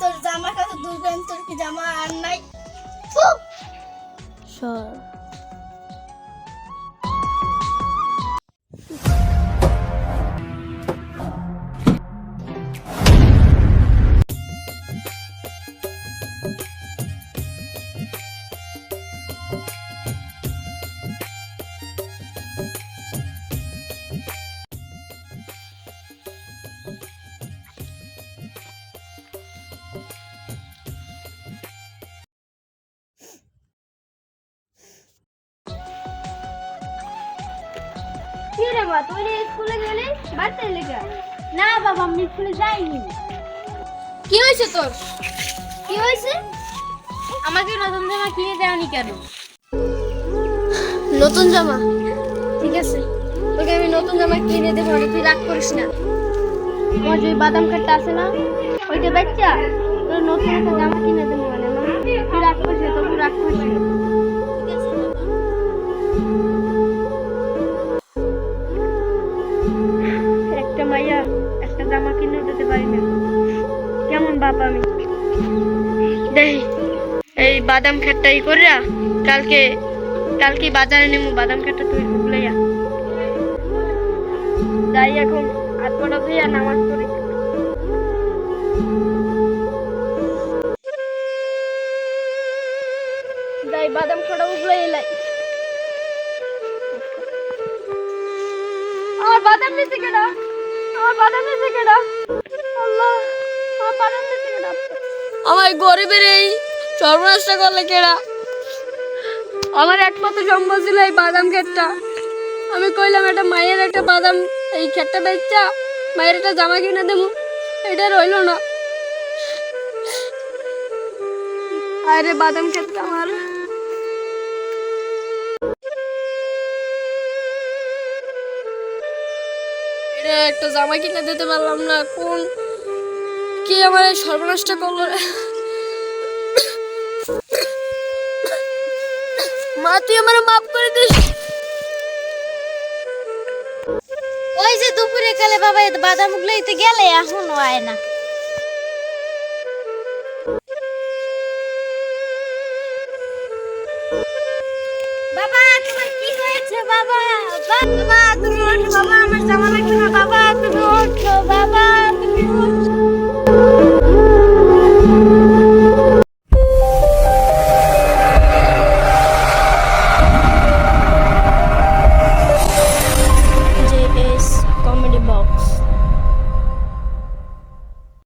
তোর জামা কাছে দুর্গান তোর কি জামা আর নাই? সর কি রে মা তুই স্কুলে গেলি বাড়িতে লেগে না বাবা আমি স্কুলে যাইনি। কি হয়েছে তোর? কি হয়েছে? আমাকে নতুন জামা কিনে দেওয়ানি কেন? নতুন জামা? ঠিক আছে। তোকে আমি নতুন জামা কিনে দেবো তুই রাগ করিস না। আমার যে বাদাম কাটটা আছে না ওইটা বাচ্চা তোর নতুন একটা জামা কিনে দেবো মানে তুই রাগ করিস না তোকে রাগ করিস জামা কিনে দিতে পারি না কেমন বাপ আমি? এই বাদাম খেটটা ই করিয়া কালকে কালকে বাজারে নেব বাদাম খেটটা তুই ভুলাইয়া যাই এখন, হাত পড়া ধুইয়া নামাজ পড়ি। যাই, বাদাম খাটা উগলাই এলাই। আমার বাদাম নিচে কেডা? আমার গরিবের এই সর্বনাশটা করলে কেডা? আমার একমাত্র সম্ভব ছিল এই বাদাম ক্ষেতটা। আমি কইলাম একটা মায়ের একটা বাদাম। এই ক্ষেতটা বেচা মায়ের একটা জামা কিনে দেবো। এটা রইল না। আরে বাদাম ক্ষেতটা আমার এটা একটা জামা কিনে দিতে পারলাম না, কোন কি আমার সর্বনাশটা করল? মা, তুই আমার মাফ করে দিস। ওই যে দুপুরে কালে বাবা এই বাদাম গুলোইতে গেলে, এখনও আয় না। বাবা, তোমার কি হয়েছে বাবা? বাবা তুমি ওঠো বাবা, আমার জামা